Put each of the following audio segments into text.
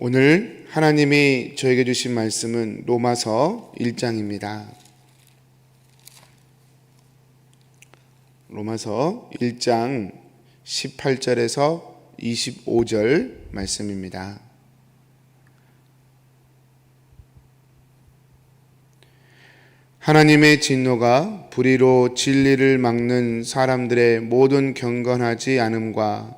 오늘 하나님이 저에게 주신 말씀은 로마서 1장입니다. 로마서 1장 18절에서 25절 말씀입니다. 하나님의 진노가 불의로 진리를 막는 사람들의 모든 경건하지 않음과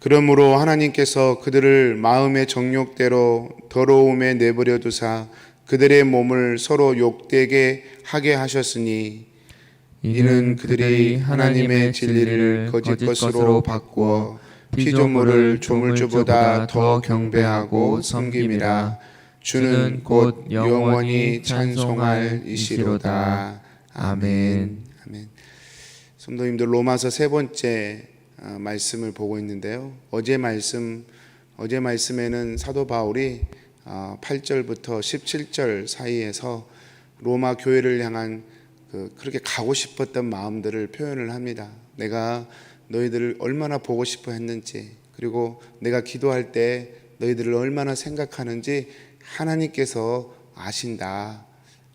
그러므로 하나님께서 그들을 마음의 정욕대로 더러움에 내버려 두사 그들의 몸을 서로 욕되게 하게 하셨으니 이는 그들이 하나님의 진리를 거짓 것으로 바꾸어 피조물을 조물주보다 더 경배하고 섬김이라. 주는 곧 영원히 찬송할 이시로다. 아멘. 아멘. 성도님들 로마서 세 번째 어, 말씀을 보고 있는데요 어제 말씀 어제 말씀에는 사도 바울이 어, 8절부터 17절 사이에서 로마 교회를 향한 그 그렇게 가고 싶었던 마음들을 표현을 합니다. 내가 너희들을 얼마나 보고 싶어 했는지 그리고 내가 기도할 때 너희들을 얼마나 생각하는지 하나님께서 아신다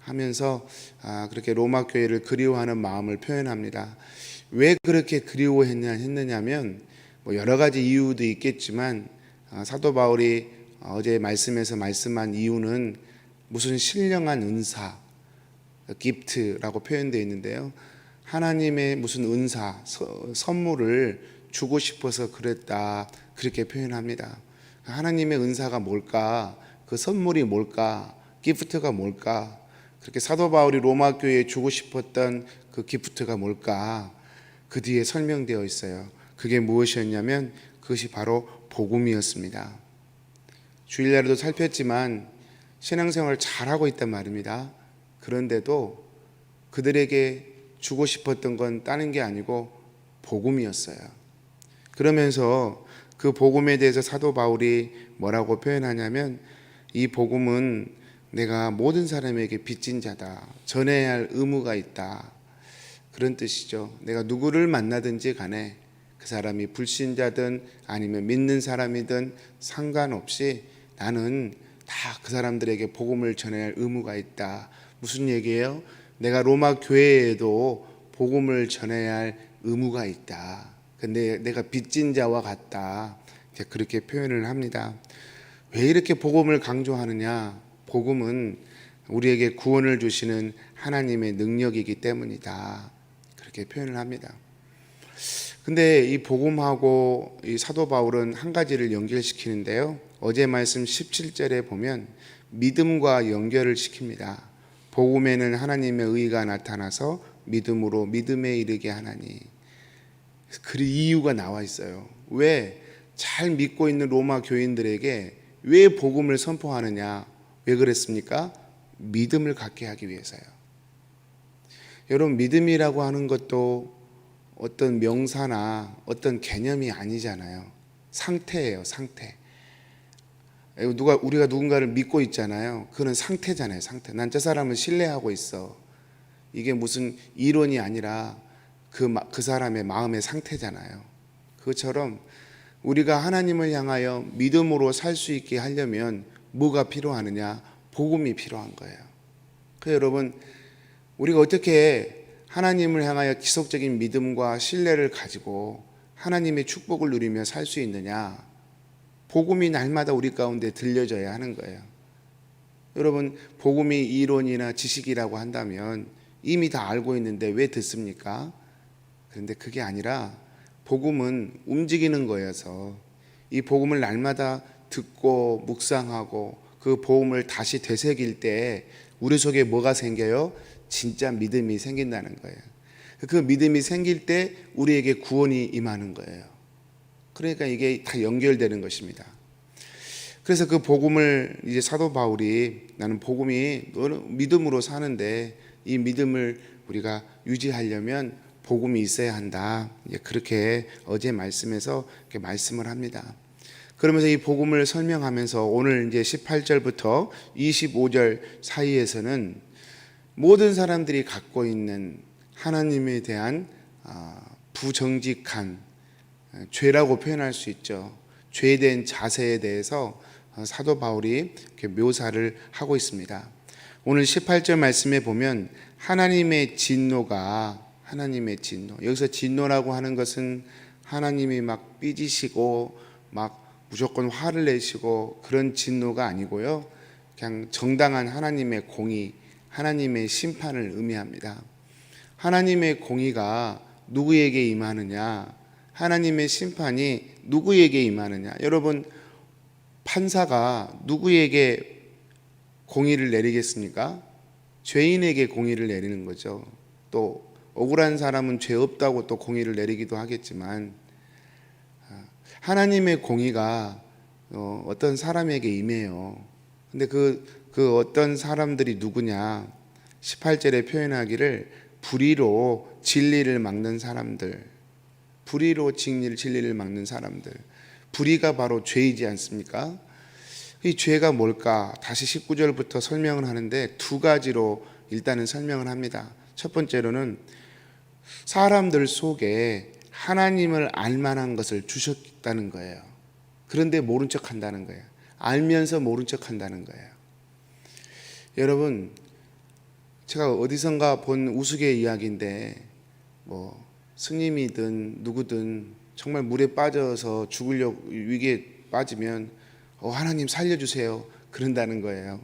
하면서 아, 그렇게 로마 교회를 그리워하는 마음을 표현합니다. 왜 그렇게 그리워했냐 했느냐면 뭐 여러 가지 이유도 있겠지만 아, 사도 바울이 어제 말씀에서 말씀한 이유는 무슨 신령한 은사 기프트라고 표현되어 있는데요. 하나님의 무슨 은사, 서- 선물을 주고 싶어서 그랬다. 그렇게 표현합니다. 하나님의 은사가 뭘까? 그 선물이 뭘까? 기프트가 뭘까? 그렇게 사도 바울이 로마 교회에 주고 싶었던 그 기프트가 뭘까? 그 뒤에 설명되어 있어요. 그게 무엇이었냐면 그것이 바로 복음이었습니다. 주일날에도 살폈지만 신앙생활을 잘하고 있단 말입니다. 그런데도 그들에게 주고 싶었던 건 다른 게 아니고 복음이었어요. 그러면서 그 복음에 대해서 사도 바울이 뭐라고 표현하냐면 이 복음은 내가 모든 사람에게 빚진 자다. 전해야 할 의무가 있다. 그런 뜻이죠. 내가 누구를 만나든지 간에 그 사람이 불신자든 아니면 믿는 사람이든 상관없이 나는 다 그 사람들에게 복음을 전해야 할 의무가 있다. 무슨 얘기예요? 내가 로마 교회에도 복음을 전해야 할 의무가 있다. 근데 내가 빚진 자와 같다. 그렇게 표현을 합니다. 왜 이렇게 복음을 강조하느냐? 복음은 우리에게 구원을 주시는 하나님의 능력이기 때문이다. 그렇게 표현을 합니다. 근데 이 복음하고 이 사도 바울은 한 가지를 연결시키는데요. 어제 말씀 17절에 보면 믿음과 연결을 시킵니다. 복음에는 하나님의 의가 나타나서 믿음으로 믿음에 이르게 하나니. 그 이유가 나와 있어요. 왜 잘 믿고 있는 로마 교인들에게 왜 복음을 선포하느냐? 왜 그랬습니까? 믿음을 갖게 하기 위해서요. 여러분 믿음이라고 하는 것도 어떤 명사나 어떤 개념이 아니잖아요. 상태예요, 상태. 누가 우리가 누군가를 믿고 있잖아요. 그는 상태잖아요, 상태. 난 저 사람을 신뢰하고 있어. 이게 무슨 이론이 아니라 그, 마- 그 사람의 마음의 상태잖아요. 그것처럼 우리가 하나님을 향하여 믿음으로 살 수 있게 하려면 뭐가 필요하느냐? 복음이 필요한 거예요. 그 여러분 우리가 어떻게 하나님을 향하여 지속적인 믿음과 신뢰를 가지고 하나님의 축복을 누리며 살 수 있느냐? 복음이 날마다 우리 가운데 들려져야 하는 거예요. 여러분, 복음이 이론이나 지식이라고 한다면 이미 다 알고 있는데 왜 듣습니까? 그런데 그게 아니라 복음은 움직이는 거여서 이 복음을 날마다 듣고 묵상하고 그 복음을 다시 되새길 때 우리 속에 뭐가 생겨요? 진짜 믿음이 생긴다는 거예요. 그 믿음이 생길 때 우리에게 구원이 임하는 거예요. 그러니까 이게 다 연결되는 것입니다. 그래서 그 복음을 이제 사도 바울이 나는 복음이 믿음으로 사는데 이 믿음을 우리가 유지하려면 복음이 있어야 한다. 그렇게 어제 말씀에서 이렇게 말씀을 합니다. 그러면서 이 복음을 설명하면서 오늘 이제 18절부터 25절 사이에서는 모든 사람들이 갖고 있는 하나님에 대한 아, 부정직한 아, 죄라고 표현할 수 있죠. 죄에 자세에 대해서 어, 사도 바울이 묘사를 하고 있습니다. 오늘 18절 말씀에 보면 하나님의 진노가 하나님의 진노. 여기서 진노라고 하는 것은 하나님이 막 삐지시고 막 무조건 화를 내시고 그런 진노가 아니고요. 그냥 정당한 하나님의 공의, 하나님의 심판을 의미합니다. 하나님의 공의가 누구에게 임하느냐? 하나님의 심판이 누구에게 임하느냐? 여러분 판사가 누구에게 공의를 내리겠습니까? 죄인에게 공의를 내리는 거죠. 또 억울한 사람은 죄 없다고 또 공의를 내리기도 하겠지만 아, 하나님의 공의가 어, 어떤 사람에게 임해요. 근데 그, 그 어떤 사람들이 누구냐? 18절에 표현하기를 불의로 진리를 막는 사람들, 불의로 진리를 진리를 막는 사람들, 불의가 바로 죄이지 않습니까? 이 죄가 뭘까? 다시 19절부터 설명을 하는데 두 가지로 일단은 설명을 합니다. 첫 번째로는 사람들 속에 하나님을 알 만한 것을 주셨다는 거예요. 그런데 모른 척 한다는 거예요. 알면서 모른 척 한다는 거예요. 여러분, 제가 어디선가 본 우스개 이야기인데, 뭐, 스님이든 누구든 정말 물에 빠져서 죽으려고 위기에 빠지면, 어, 하나님 살려주세요. 그런다는 거예요.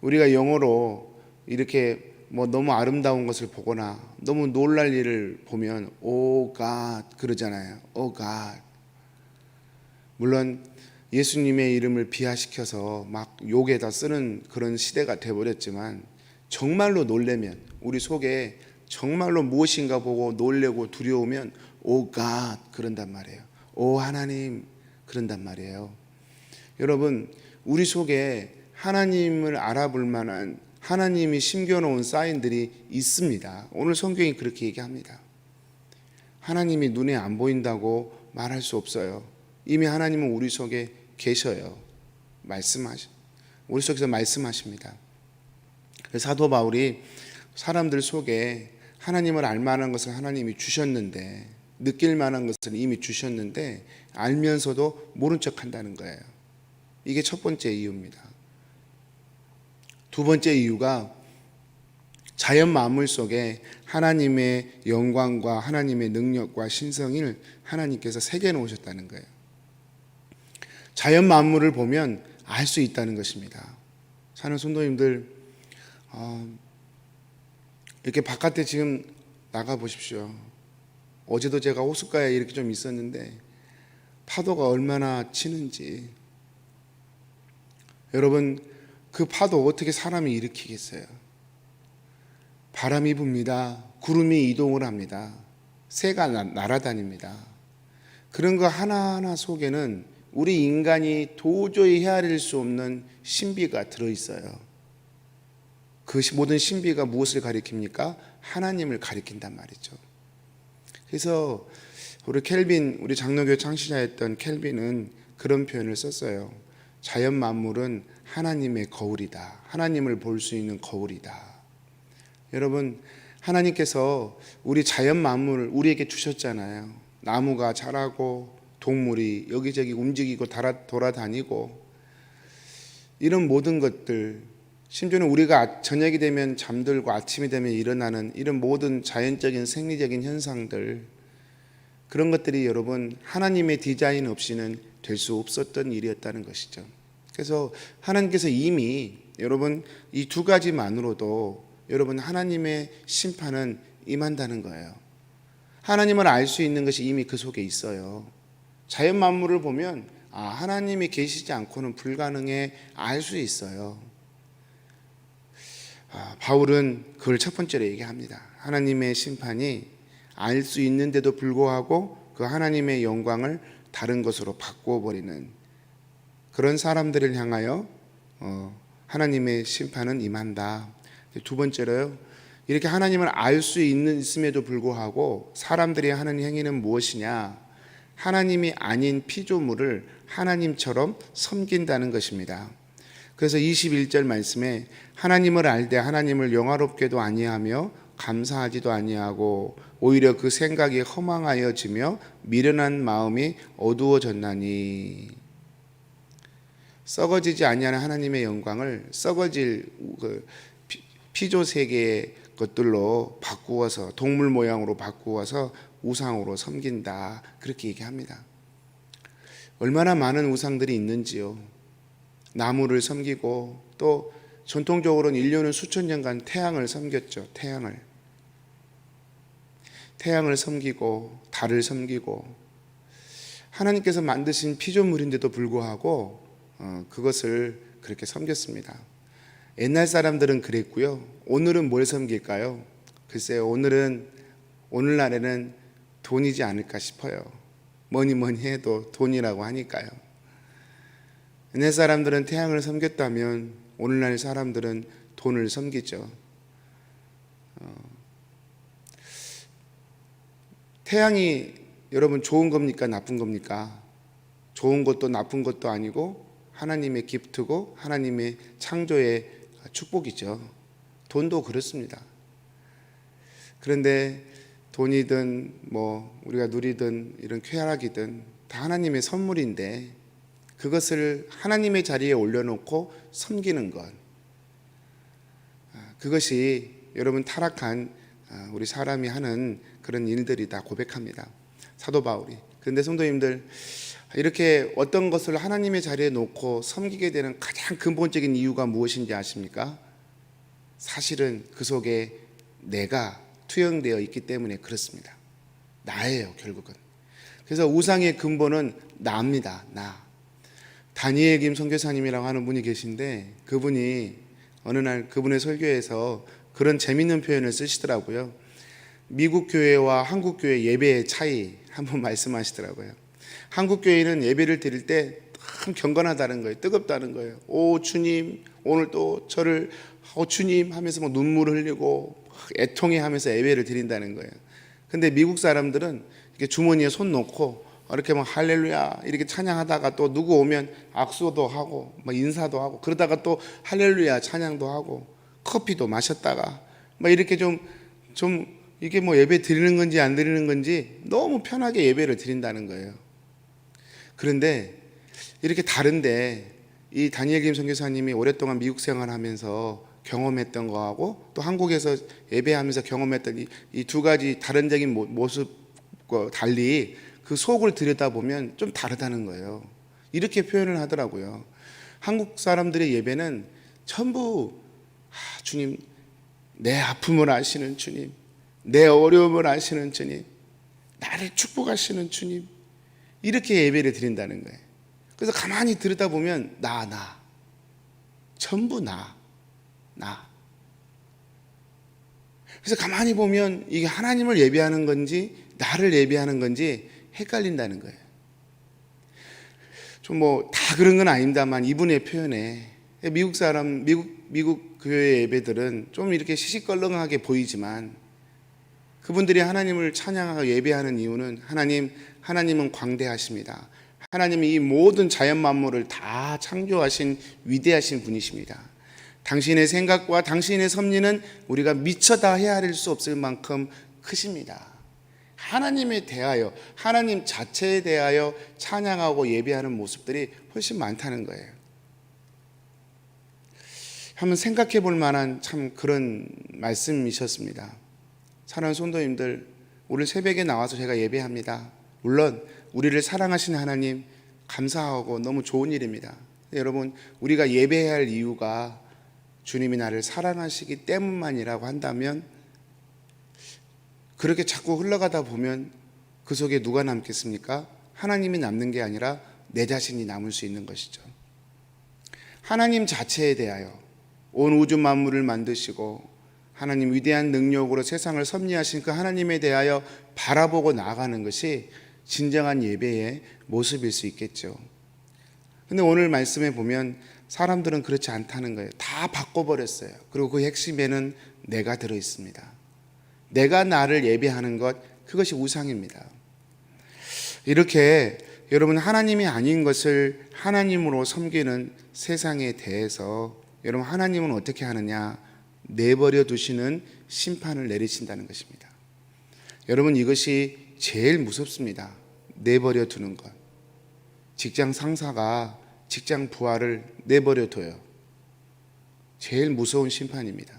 우리가 영어로 이렇게 뭐 너무 아름다운 것을 보거나 너무 놀랄 일을 보면 오갓 그러잖아요. 오 갓. 물론 예수님의 이름을 비하시켜서 막 욕에다 쓰는 그런 시대가 돼 버렸지만 정말로 놀래면 우리 속에 정말로 무엇인가 보고 놀래고 두려우면 오 갓 그런단 말이에요. 오 하나님 그런단 말이에요. 여러분 우리 속에 하나님을 알아볼 만한 하나님이 심겨놓은 사인들이 있습니다. 오늘 성경이 그렇게 얘기합니다. 하나님이 눈에 안 보인다고 말할 수 없어요. 이미 하나님은 우리 속에 계셔요. 말씀하시, 우리 속에서 말씀하십니다. 사도 바울이 사람들 속에 하나님을 알 만한 것을 하나님이 주셨는데, 느낄 만한 것을 이미 주셨는데, 알면서도 모른 척 한다는 거예요. 이게 첫 번째 이유입니다. 두 번째 이유가 자연 만물 속에 하나님의 영광과 하나님의 능력과 신성을 하나님께서 새겨 놓으셨다는 거예요. 자연 만물을 보면 알 수 있다는 것입니다. 사는 성도님들 어, 이렇게 바깥에 지금 나가 보십시오. 어제도 제가 호숫가에 이렇게 좀 있었는데 파도가 얼마나 치는지 여러분 그 파도 어떻게 사람이 일으키겠어요? 바람이 붑니다. 구름이 이동을 합니다. 새가 나- 날아다닙니다. 그런 거 하나하나 속에는 우리 인간이 도저히 헤아릴 수 없는 신비가 들어 있어요. 그 모든 신비가 무엇을 가리킵니까? 하나님을 가리킨단 말이죠. 그래서 우리 켈빈, 우리 장로교 창시자였던 켈빈은 그런 표현을 썼어요. 자연 만물은 하나님의 거울이다. 하나님을 볼 수 있는 거울이다. 여러분, 하나님께서 우리 자연 만물을 우리에게 주셨잖아요. 나무가 자라고 동물이 여기저기 움직이고 돌아다니고 이런 모든 것들 심지어는 우리가 아- 저녁이 되면 잠들고 아침이 되면 일어나는 이런 모든 자연적인 생리적인 현상들 그런 것들이 여러분 하나님의 디자인 없이는 될 수 없었던 일이었다는 것이죠. 그래서 하나님께서 이미 여러분 이 두 가지만으로도 여러분 하나님의 심판은 임한다는 거예요. 하나님을 알 수 있는 것이 이미 그 속에 있어요. 자연 만물을 보면 아, 하나님이 계시지 않고는 불가능해 알 수 있어요. 아, 바울은 그걸 첫 번째로 얘기합니다. 하나님의 심판이 알 수 있는데도 불구하고 그 하나님의 영광을 다른 것으로 바꾸어 버리는 그런 사람들을 향하여 어, 하나님의 심판은 임한다. 두 번째로요. 이렇게 하나님을 알 수 있는 있음에도 불구하고 사람들이 하는 행위는 무엇이냐? 하나님이 아닌 피조물을 하나님처럼 섬긴다는 것입니다. 그래서 21절 말씀에 하나님을 알되 하나님을 영화롭게도 아니하며 감사하지도 아니하고 오히려 그 생각이 허망하여지며 미련한 마음이 어두워졌나니 썩어지지 아니하는 하나님의 영광을 썩어질 그 피- 피조 세계의 것들로 바꾸어서 동물 모양으로 바꾸어서 우상으로 섬긴다 그렇게 얘기합니다. 얼마나 많은 우상들이 있는지요. 나무를 섬기고 또 전통적으로는 인류는 수천 년간 태양을 섬겼죠. 태양을 태양을 섬기고 달을 섬기고 하나님께서 만드신 피조물인데도 불구하고 어, 그것을 그렇게 섬겼습니다. 옛날 사람들은 그랬고요. 오늘은 뭘 섬길까요? 글쎄요. 오늘은 오늘날에는 돈이지 않을까 싶어요. 뭐니 뭐니 해도 돈이라고 하니까요. 옛날 사람들은 태양을 섬겼다면 오늘날 사람들은 돈을 섬기죠. 어, 태양이 여러분 좋은 겁니까 나쁜 겁니까? 좋은 것도 나쁜 것도 아니고 하나님의 기프트고 하나님의 창조의 축복이죠. 돈도 그렇습니다. 그런데 돈이든 뭐 우리가 누리든 이런 쾌락이든 다 하나님의 선물인데 그것을 하나님의 자리에 올려놓고 섬기는 것 아, 그것이 여러분 타락한 아, 우리 사람이 하는 그런 일들이다 고백합니다. 사도 바울이. 그런데 성도님들 이렇게 어떤 것을 하나님의 자리에 놓고 섬기게 되는 가장 근본적인 이유가 무엇인지 아십니까? 사실은 그 속에 내가 투영되어 있기 때문에 그렇습니다. 나예요, 결국은. 그래서 우상의 근본은 나입니다. 나. 다니엘 김 선교사님이라고 하는 분이 계신데 그분이 어느 날 그분의 설교에서 그런 재밌는 표현을 쓰시더라고요. 미국 교회와 한국 교회 예배의 차이 한번 말씀하시더라고요. 한국 교회는 예배를 드릴 때 참 경건하다는 거예요. 뜨겁다는 거예요. 오 주님 오늘 또 저를 오 주님 하면서 막 눈물을 흘리고 애통해 하면서 예배를 드린다는 거예요. 근데 미국 사람들은 이렇게 주머니에 손 놓고 이렇게 막 할렐루야 이렇게 찬양하다가 또 누구 오면 악수도 하고 막 인사도 하고 그러다가 또 할렐루야 찬양도 하고 커피도 마셨다가 막 이렇게 좀좀 이게 뭐 예배 드리는 건지 안 드리는 건지 너무 편하게 예배를 드린다는 거예요. 그런데 이렇게 다른데 이 다니엘 김 선교사님이 오랫동안 미국 생활하면서 경험했던 거하고 또 한국에서 예배하면서 경험했던 이두 가지 다른적인 모- 모습과 달리 그 속을 들여다보면 좀 다르다는 거예요. 이렇게 표현을 하더라고요. 한국 사람들의 예배는 전부 아, 주님 내 아픔을 아시는 주님, 내 어려움을 아시는 주님, 나를 축복하시는 주님 이렇게 예배를 드린다는 거예요. 그래서 가만히 들여다 보면 나, 나. 전부 나. 나. 그래서 가만히 보면 이게 하나님을 예배하는 건지 나를 예배하는 건지 헷갈린다는 거예요. 좀 뭐 다 그런 건 아닙니다만 이분의 표현에 미국 사람 미국 미국 교회 예배들은 좀 이렇게 시시껄렁하게 보이지만 그분들이 하나님을 찬양하고 예배하는 이유는 하나님 하나님은 광대하십니다. 하나님이 이 모든 자연 만물을 다 창조하신 위대하신 분이십니다. 당신의 생각과 당신의 섭리는 우리가 미처 다 헤아릴 수 없을 만큼 크십니다. 하나님에 대하여 하나님 자체에 대하여 찬양하고 예배하는 모습들이 훨씬 많다는 거예요. 한번 생각해 볼 만한 참 그런 말씀이셨습니다. 사랑하는 성도님들, 오늘 새벽에 나와서 제가 예배합니다. 물론 우리를 사랑하시는 하나님 감사하고 너무 좋은 일입니다. 여러분, 우리가 예배해야 할 이유가 주님이 나를 사랑하시기 때문만이라고 한다면 그렇게 자꾸 흘러가다 보면 그 속에 누가 남겠습니까? 하나님이 남는 게 아니라 내 자신이 남을 수 있는 것이죠. 하나님 자체에 대하여 온 우주 만물을 만드시고 하나님 위대한 능력으로 세상을 섭리하신 그 하나님에 대하여 바라보고 나아가는 것이 진정한 예배의 모습일 수 있겠죠. 근데 오늘 말씀에 보면 사람들은 그렇지 않다는 거예요. 다 바꿔버렸어요. 그리고 그 핵심에는 내가 들어 있습니다. 내가 나를 예배하는 것, 그것이 우상입니다. 이렇게 여러분 하나님이 아닌 것을 하나님으로 섬기는 세상에 대해서 여러분 하나님은 어떻게 하느냐? 내버려 두시는 심판을 내리신다는 것입니다. 여러분 이것이 제일 무섭습니다. 내버려 두는 것. 직장 상사가 직장 부하를 내버려 둬요. 제일 무서운 심판입니다.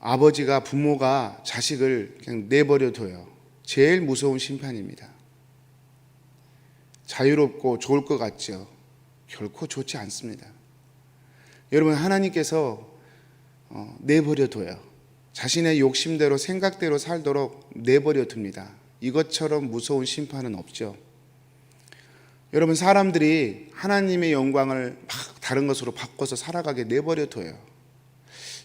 아버지가 부모가 자식을 그냥 내버려 둬요. 제일 무서운 심판입니다. 자유롭고 좋을 것 같죠. 결코 좋지 않습니다. 여러분 하나님께서 어, 내버려 둬요. 자신의 욕심대로 생각대로 살도록 내버려 둡니다. 이것처럼 무서운 심판은 없죠. 여러분 사람들이 하나님의 영광을 막 다른 것으로 바꿔서 살아가게 내버려 둬요.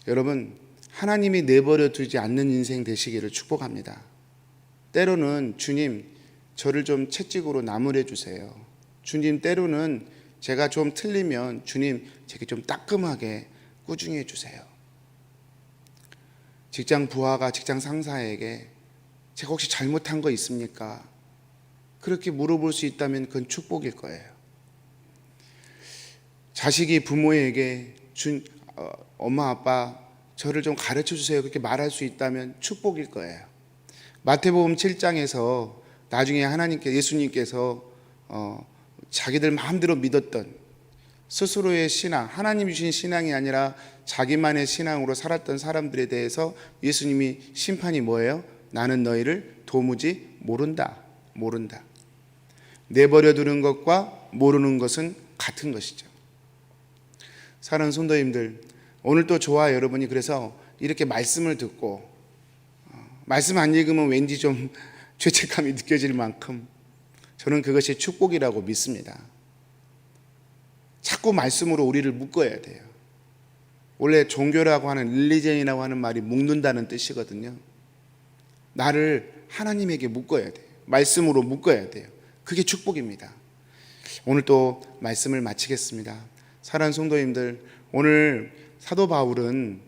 여러분 하나님이 내버려 두지 않는 인생 되시기를 축복합니다. 때로는 주님 저를 좀 채찍으로 나무래 주세요. 주님 때로는 제가 좀 틀리면 주님 제게 좀 따끔하게 꾸중해 주세요. 직장 부하가 직장 상사에게 제가 혹시 잘못한 거 있습니까? 그렇게 물어볼 수 있다면 그건 축복일 거예요. 자식이 부모에게 준 어, 엄마 아빠 저를 좀 가르쳐 주세요. 그렇게 말할 수 있다면 축복일 거예요. 마태복음 7장에서 나중에 하나님께 예수님께서 어, 자기들 마음대로 믿었던 스스로의 신앙, 하나님 주신 신앙이 아니라 자기만의 신앙으로 살았던 사람들에 대해서 예수님이 심판이 뭐예요? 나는 너희를 도무지 모른다. 모른다. 내버려 두는 것과 모르는 것은 같은 것이죠. 사랑하는 성도님들, 오늘 또 저와 여러분이 그래서 이렇게 말씀을 듣고 어, 말씀 안 읽으면 왠지 좀 죄책감이 느껴질 만큼 저는 그것이 축복이라고 믿습니다. 자꾸 말씀으로 우리를 묶어야 돼요. 원래 종교라고 하는 릴리전이라고 하는 말이 묶는다는 뜻이거든요. 나를 하나님에게 묶어야 돼요. 말씀으로 묶어야 돼요. 그게 축복입니다. 오늘 또 말씀을 마치겠습니다. 사랑하는 성도님들, 오늘 사도 바울은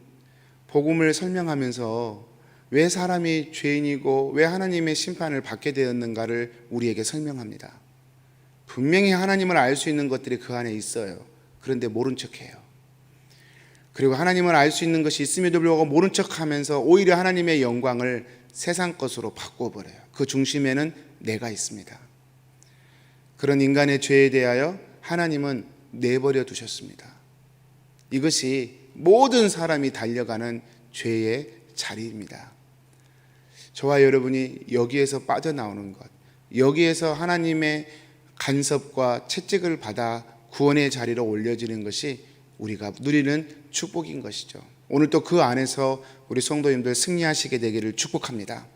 복음을 설명하면서 왜 사람이 죄인이고 왜 하나님의 심판을 받게 되었는가를 우리에게 설명합니다. 분명히 하나님을 알 수 있는 것들이 그 안에 있어요. 그런데 모른 척해요. 그리고 하나님을 알 수 있는 것이 있음에도 불구하고 모른 척하면서 오히려 하나님의 영광을 세상 것으로 바꿔버려요. 그 중심에는 내가 있습니다. 그런 인간의 죄에 대하여 하나님은 내버려 두셨습니다. 이것이 모든 사람이 달려가는 죄의 자리입니다. 저와 여러분이 여기에서 빠져나오는 것, 여기에서 하나님의 간섭과 채찍을 받아 구원의 자리로 올려지는 것이 우리가 누리는 축복인 것이죠. 오늘 또 그 안에서 우리 성도님들 승리하시게 되기를 축복합니다.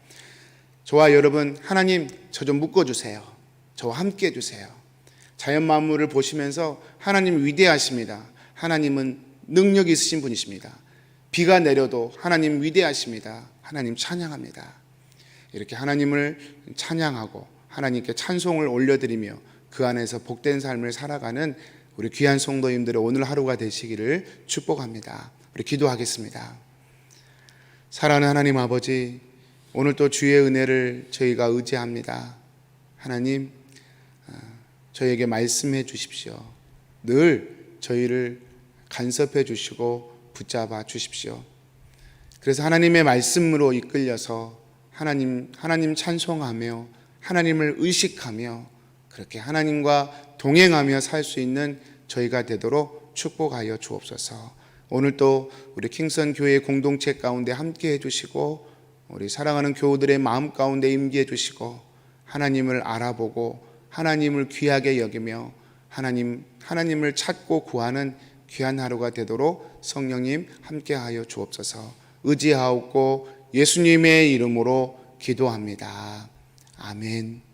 저와 여러분, 하나님 저 좀 묶어주세요. 저와 함께 해주세요. 자연 만물을 보시면서 하나님 위대하십니다. 하나님은 능력 있으신 분이십니다. 비가 내려도 하나님 위대하십니다. 하나님 찬양합니다. 이렇게 하나님을 찬양하고 하나님께 찬송을 올려드리며 그 안에서 복된 삶을 살아가는 우리 귀한 성도님들의 오늘 하루가 되시기를 축복합니다. 우리 기도하겠습니다. 사랑하는 하나님 아버지, 오늘 또 주의 은혜를 저희가 의지합니다. 하나님, 어, 저희에게 말씀해 주십시오. 늘 저희를 간섭해 주시고 붙잡아 주십시오. 그래서 하나님의 말씀으로 이끌려서 하나님 하나님 찬송하며 하나님을 의식하며 그렇게 하나님과 동행하며 살 수 있는 저희가 되도록 축복하여 주옵소서. 오늘 또 우리 킹선 교회 공동체 가운데 함께 해 주시고 우리 사랑하는 교우들의 마음 가운데 임기해 주시고 하나님을 알아보고 하나님을 귀하게 여기며 하나님 하나님을 찾고 구하는 귀한 하루가 되도록 성령님 함께하여 주옵소서. 의지하옵고 예수님의 이름으로 기도합니다. 아멘.